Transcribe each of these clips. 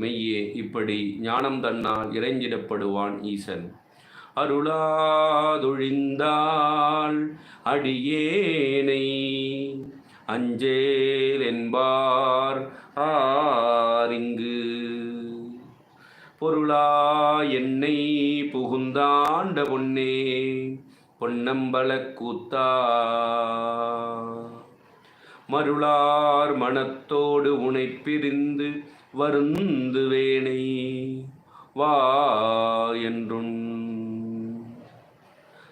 மெய்யே இப்படி ஞானம் தன்னால் இறைஞ்சிடப்படுவான் ஈசன். அருளாதொழிந்தாள் அடியேனை அஞ்சேல் என்பார் ஆரிங்கு பொருளா என்னை புகுந்தாண்ட பொன்னே பொன்னம்பல கூத்தா. மருளார் மனத்தோடு உனை பிரிந்து வருந்துவேனை வா என்றுண்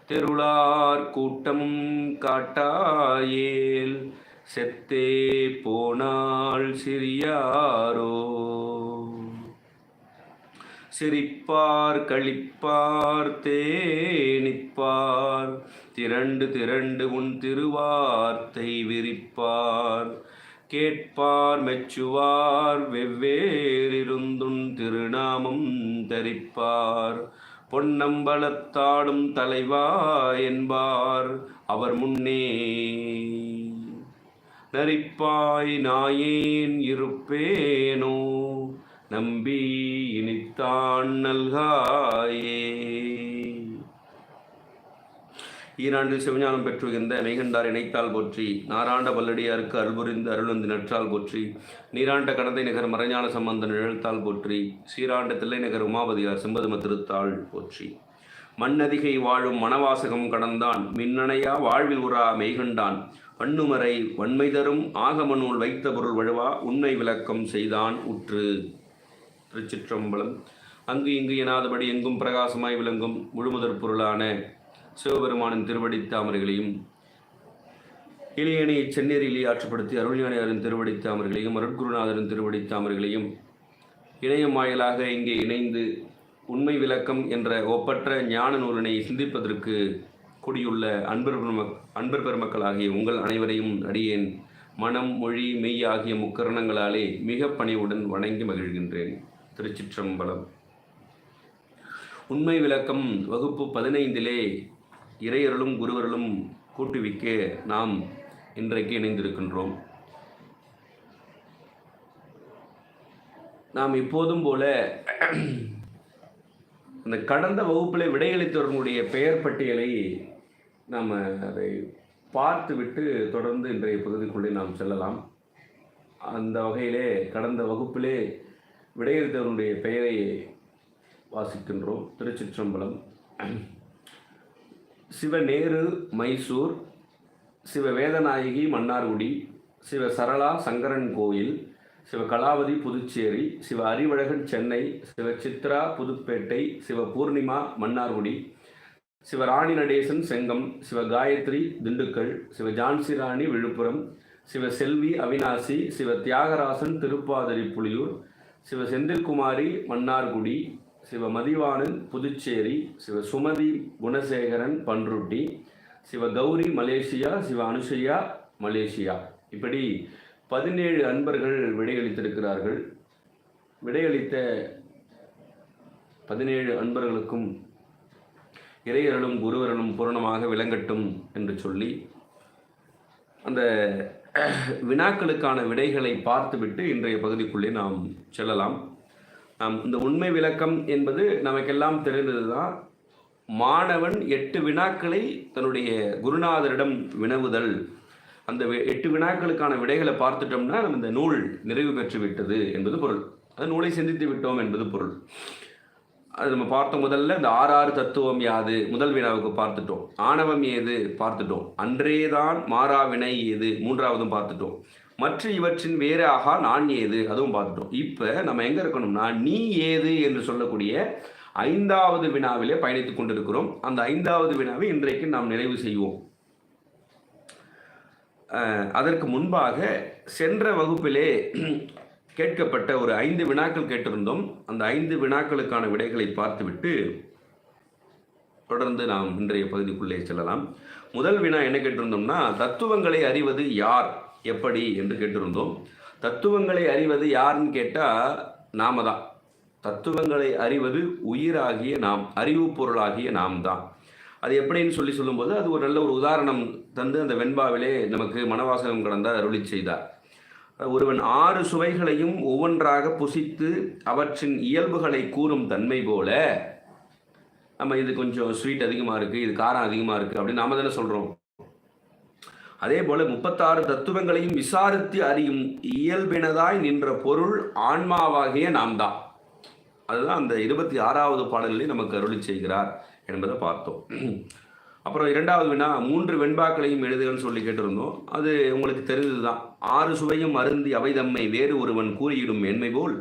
தெருளார் கூட்டம் காட்டாயேல் செத்தே போனாள் சிறியாரோ. சிரிப்பார் கழிப்பார் தேனிப்பார். திரண்டு திரண்டு உன் திருவார்த்தை விரிப்பார். கேட்பார் மெச்சுவார் வெவ்வேறிருந்துன் திருநாமம் தரிப்பார். பொன்னம்பலத்தாடும் தலைவா என்பார் அவர் முன்னே. நரிப்பாய் நாயேன் இருப்பேனோ நம்பி இனித்தான் நல்காயே. ஈராண்டில் சிவஞானம் பெற்றுகின்ற மெய்கண்டார் இணைத்தால் போற்றி நாராண்ட பல்லடியாருக்கு அருள்புரிந்து அருளந்து நற்றால் போற்றி நீராண்ட கடந்தை நகர் மறைஞான சம்பந்தன் நிழழ்த்தால் போற்றி சீராண்ட தில்லை நகர் உமாபதியார் செம்பதும திருத்தாள் போற்றி. மண்ணதிகை வாழும் மணவாசகம் கடந்தான் மின்னணையா வாழ்வில் உறா மெய்கண்டான் வண்ணுமறை வன்மை தரும் ஆகம நூல் வைத்த பொருள் வழுவா உண்மை விளக்கம் செய்தான் உற்று. திருச்சிற்றம்பலம் அங்கு இங்கு எனாதபடி எங்கும் பிரகாசமாய் விளங்கும் முழுமுதற் பொருளான சிவபெருமானின் திருவடி தாமரைகளையும் இளையணியை செந்நேரிலே ஆற்றுப்படுத்தி அருள்ஞானியாரின் திருவடி தாமரைகளையும் அருட்குருநாதரின் திருவடி தாமரைகளையும் இணையம் வாயிலாக இங்கே இணைந்து உண்மை விளக்கம் என்ற ஒப்பற்ற ஞான நூலினை சிந்திப்பதற்கு கூடியுள்ள அன்பர் பெருமக் அன்பர் பெருமக்களாகிய உங்கள் அனைவரையும் அடியேன். மனம் மொழி மெய் ஆகிய முக்கரணங்களாலே மிக பணிவுடன் வணங்கி மகிழ்கின்றேன். திருச்சிற்றம்பலம். உண்மை விளக்கம் வகுப்பு பதினைந்திலே இறையர்களும் குருவர்களும் கூட்டுவிக்க நாம் இன்றைக்கு இணைந்திருக்கின்றோம். நாம் இப்போதும் போல அந்த கடந்த வகுப்பில் விடையளித்தவர்களுடைய பெயர் பட்டியலை நாம் அதை பார்த்துவிட்டு தொடர்ந்து இன்றைய பகுதிக்குள்ளே நாம் செல்லலாம். அந்த வகையிலே கடந்த வகுப்பிலே விடையளித்தவருடைய பெயரை வாசிக்கின்றோம். திருச்சிற்றம்பலம். சிவநேரு மைசூர் சிவ வேதநாயகி மன்னார்குடி சிவ சரளா சங்கரன் கோயில் சிவ கலாவதி புதுச்சேரி சிவ அறிவழகன் சென்னை சிவ சித்ரா புதுப்பேட்டை சிவ பூர்ணிமா மன்னார்குடி சிவ ராணி நடேசன் செங்கம் சிவ காயத்ரி திண்டுக்கல் சிவ ஜான்சி ராணி விழுப்புரம் சிவ செல்வி அவினாசி சிவ தியாகராசன் திருப்பாதிரி புலியூர் சிவ செந்தில்குமாரி மன்னார்குடி சிவ மதிவாணன் புதுச்சேரி சிவ சுமதி குணசேகரன் பன்ருட்டி சிவ கௌரி மலேசியா சிவ அனுசையா மலேசியா. இப்படி பதினேழு அன்பர்கள் விடையளித்திருக்கிறார்கள். விடையளித்த பதினேழு அன்பர்களுக்கும் இறையர்களும் குருவர்களும் பூரணமாக விளங்கட்டும் என்று சொல்லி அந்த வினாக்களுக்கான விடைகளை பார்த்துவிட்டு இன்றைய பகுதிக்குள்ளே நாம் செல்லலாம். இந்த உண்மை விளக்கம் என்பது நமக்கெல்லாம் தெரிந்தது தான் மாணவன் எட்டு வினாக்களை தன்னுடைய குருநாதரிடம் வினவுதல். அந்த எட்டு வினாக்களுக்கான விடைகளை பார்த்துட்டோம்னா நம்ம இந்த நூல் நிறைவு பெற்று விட்டது என்பது பொருள். அது நூலை சிந்தித்து விட்டோம் என்பது பொருள். அது நம்ம பார்த்த முதல்ல இந்த ஆறாறு தத்துவம் யாது முதல் வினாவுக்கு பார்த்துட்டோம். ஆணவம் ஏது பார்த்துட்டோம். அன்றேதான் மாறா வினை ஏது மூன்றாவதும் பார்த்துட்டோம். மற்ற இவற்றின் வேறு ஆகா நான் ஏது? அதுவும் பார்த்துட்டோம். இப்போ நம்ம எங்கே இருக்கணும்னா நீ ஏது என்று சொல்லக்கூடிய ஐந்தாவது வினாவிலே பயணித்துக் கொண்டிருக்கிறோம். அந்த ஐந்தாவது வினாவை இன்றைக்கு நாம் நிறைவு செய்வோம். அதற்கு முன்பாக சென்ற வகுப்பிலே கேட்கப்பட்ட ஒரு ஐந்து வினாக்கள் கேட்டிருந்தோம். அந்த ஐந்து வினாக்களுக்கான விடைகளை பார்த்துவிட்டு தொடர்ந்து நாம் இன்றைய பகுதிக்குள்ளே செல்லலாம். முதல் வினா என்ன கேட்டிருந்தோம்னா தத்துவங்களை அறிவது யார்? எப்படி என்று கேட்டிருந்தோம். தத்துவங்களை அறிவது யாருன்னு கேட்டால் நாம தான். தத்துவங்களை அறிவது உயிராகிய நாம் அறிவு பொருளாகிய நாம் தான். அது எப்படின்னு சொல்லி சொல்லும்போது அது ஒரு நல்ல ஒரு உதாரணம் தந்து அந்த வெண்பாவிலே நமக்கு மனவாசகம் கடந்த அருளி செய்தார். ஒருவன் ஆறு சுவைகளையும் ஒவ்வொன்றாக புசித்து அவற்றின் இயல்புகளை கூறும் தன்மை போல நம்ம இது கொஞ்சம் ஸ்வீட் அதிகமாக இருக்குது இது காரம் அதிகமாக இருக்குது அப்படின்னு நாம தானே சொல்கிறோம் அதே போல முப்பத்தாறு தத்துவங்களையும் விசாரித்து அறியும் இயல்பினதாய் நின்ற பொருள் ஆன்மாவாகிய நாம் தான் அதுதான் அந்த இருபத்தி ஆறாவது பாடலில் நமக்கு அருளி செய்கிறார் என்பதை பார்த்தோம். அப்புறம் இரண்டாவது வினா மூன்று வெண்பாக்களையும் எழுதுகன்னு சொல்லி கேட்டிருந்தோம். அது உங்களுக்கு தெரிந்தது தான் ஆறு சுவையும் அருந்தி அவைதம்மை வேறு ஒருவன் கூறியிடும் மேன்மை போல்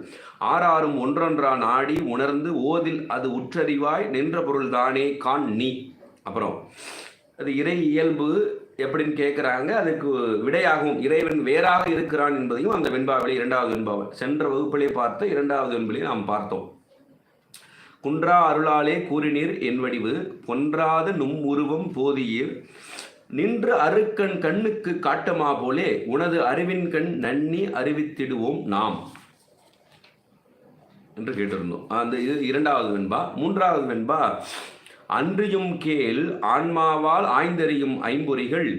ஆறாறும் ஒன்றொன்றா நாடி உணர்ந்து ஓதில் அது உற்றறிவாய் நின்ற பொருள் தானே கான் நீ. அப்புறம் அது இறை இயல்பு எப்படின்னு கேட்குறாங்க அதுக்கு விடையாகவும் இறைவன் வேறாக இருக்கிறான் என்பதையும் அந்த வெண்பாவளி இரண்டாவது வெண்பாவல் சென்ற வகுப்பிலே பார்த்த இரண்டாவது வெண்பலியை நாம் பார்த்தோம். குன்றா அருளாலே கூறினீர் என் வடிவு பொன்றாத நும் உருவம் போதியீர். நின்று அருக்கண் கண்ணுக்கு காட்டமா போலே உனது அறிவின் கண் நன்னி அறிவித்திடுவோம் நாம். என்று கேட்டிருந்தோம். அந்த இது இரண்டாவது வெண்பா. மூன்றாவது வெண்பா அன்றியும் கேள் ஆன்மாவால் ஆய்ந்தறியும் ஐம்பொறிகள்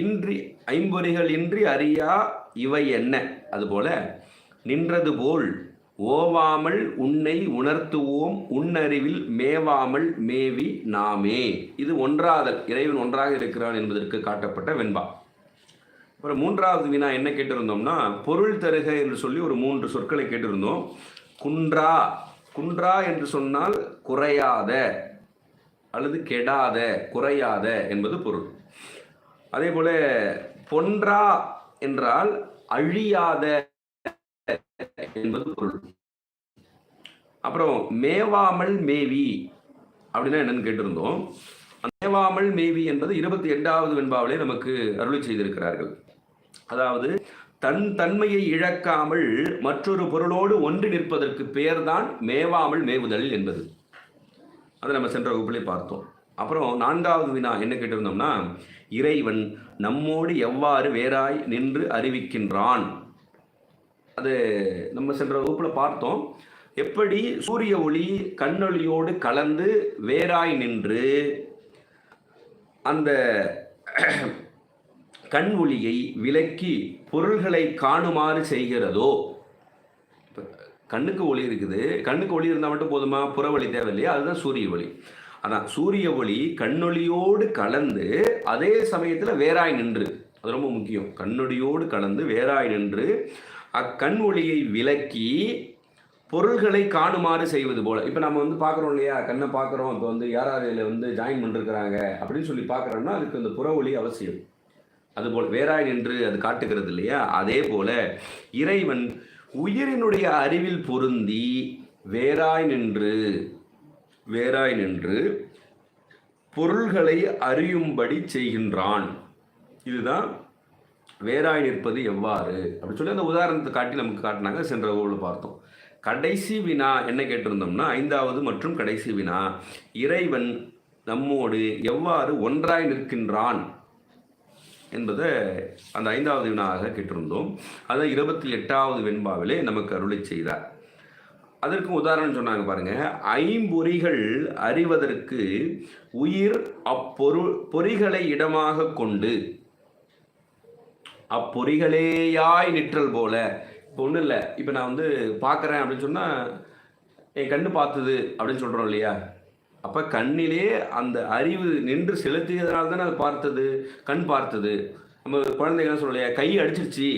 இன்றி ஐம்பொறிகள் இன்றி அறியா இவை என்ன? அதுபோல நின்றது போல் ஓவாமல் உன்னை உணர்த்துவோம் உன்னறிவில் மேவாமல் மேவி நாமே. இது ஒன்றாதல் இறைவன் ஒன்றாக இருக்கிறான் என்பதற்கு காட்டப்பட்ட வெண்பா. அப்புறம் மூன்றாவது வினா என்ன கேட்டிருந்தோம்னா பொருள் தருக என்று சொல்லி ஒரு மூன்று சொற்களை கேட்டிருந்தோம். குன்றா குன்றா என்று சொன்னால் குறையாத அல்லது கெடாத குறையாத என்பது பொருள். அதே போல பொன்றா என்றால் அழியாத என்பது பொருள். அப்புறம் மேவாமல் மேவி அப்படின்னா என்னன்னு கேட்டிருந்தோம். மேவாமல் மேவி என்பது இருபத்தி எட்டாவது வெண்பாவிலே நமக்கு அருளி செய்திருக்கிறார்கள். அதாவது தன் தன்மையை இழக்காமல் மற்றொரு பொருளோடு ஒன்று நிற்பதற்கு பெயர்தான் மேவாமல் மேவுதல் என்பது. அதை நம்ம சென்ற வகுப்புலேயே பார்த்தோம். அப்புறம் நான்காவது வினா என்ன கேட்டிருந்தோம்னா இறைவன் நம்மோடு எவ்வாறு வேறாய் நின்று அறிவிக்கின்றான். அது நம்ம சென்ற வகுப்பில் பார்த்தோம். எப்படி சூரிய ஒளி கண்ணொளியோடு கலந்து வேறாய் நின்று அந்த கண் ஒளியை விலக்கி பொருள்களை காணுமாறு செய்கிறதோ கண்ணுக்கு ஒளி இருக்குது. கண்ணுக்கு ஒளி இருந்தால் மட்டும் போதுமா? புற ஒளி தேவையில்லையா? அதுதான் சூரிய ஒளி. ஆனால் சூரிய ஒளி கண்ணொளியோடு கலந்து அதே சமயத்தில் வேறாய் நின்று. அது ரொம்ப முக்கியம். கண்ணொடியோடு கலந்து வேறாய் நின்று அக்கண் ஒளியை விலக்கி பொருள்களை காணுமாறு செய்வது போல. இப்போ நம்ம வந்து பார்க்குறோம் இல்லையா? கண்ணை பார்க்குறோம். இப்போ வந்து யாராவது இதில் வந்து ஜாயின் பண்ணிருக்கிறாங்க அப்படின்னு சொல்லி பார்க்குறோம்னா அதுக்கு அந்த புற ஒளி அவசியம். அதுபோல் வேறாய் நின்று அது காட்டுகிறது இல்லையா? அதே போல இறைவன் உயிரினுடைய அறிவில் பொருந்தி வேறாய் நின்று வேறாய் நின்று பொருள்களை அறியும்படி செய்கின்றான். இதுதான் வேறாய் நிற்பது எவ்வாறு? அப்படி சொல்லி அந்த உதாரணத்தை காட்டி நமக்கு காட்டினாங்க சென்ற ஊரில் பார்த்தோம். கடைசி வினா என்ன கேட்டிருந்தோம்னா ஐந்தாவது மற்றும் கடைசி வினா இறைவன் நம்மோடு எவ்வாறு ஒன்றாய் நிற்கின்றான்? என்பதை அந்த ஐந்தாவது வினாக கேட்டிருந்தோம். அதை இருபத்தி எட்டாவது வெண்பாவிலே நமக்கு அருளை செய்தார். அதற்கு உதாரணம் சொன்னாங்க பாருங்க. ஐம்பொறிகள் அறிவதற்கு உயிர் அப்பொரு பொறிகளை இடமாக கொண்டு அப்பொறிகளேயாய் நிற்றல் போல. இப்போ ஒன்றும் இல்லை. இப்போ நான் வந்து பார்க்குறேன் அப்படின்னு சொன்னால் என் கண்ணு பார்த்தது அப்படின்னு சொல்கிறோம் இல்லையா? அப்போ கண்ணிலே அந்த அறிவு நின்று செலுத்தியதுனால தானே அது பார்த்தது கண் பார்த்தது. நம்ம குழந்தைங்க சொல்லலையா கை அடிச்சிருச்சு.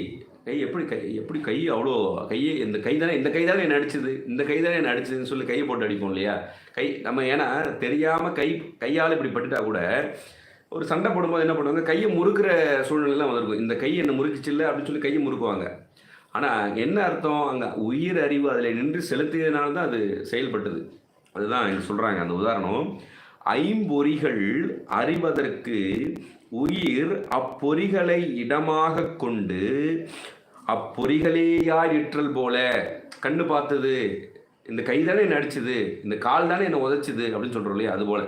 கை எப்படி கை எப்படி கை அவ்வளோ கையை இந்த கை தானே இந்த கை தானே என்ன அடிச்சது இந்த கை தானே என்ன அடிச்சதுன்னு சொல்லி கையை போட்டு அடிப்போம் இல்லையா? கை நம்ம ஏன்னா தெரியாமல் கை கையால் இப்படி பட்டுட்டா கூட ஒரு சண்டை போடும்போது என்ன பண்ணுவாங்க கையை முறுக்கிற சூழ்நிலைலாம் வந்திருக்கும். இந்த கை என்ன முறுக்கிச்சில்ல அப்படின்னு சொல்லி கையை முறுக்குவாங்க. ஆனால் என்ன அர்த்தம்? அங்கே உயிர் அறிவு அதில் நின்று செலுத்தியதுனால தான் அது செயல்பட்டது. அதுதான் இங்கே சொல்கிறாங்க அந்த உதாரணம். ஐம்பொறிகள் அறிவதற்கு உயிர் அப்பொறிகளை இடமாக கொண்டு அப்பொறிகளேயாய் இற்றல் போல? கண்ணு பார்த்தது. இந்த கை தானே என்ன இந்த கால் தானே என்ன உதச்சுது அப்படின்னு சொல்கிறோம் இல்லையா? அது போல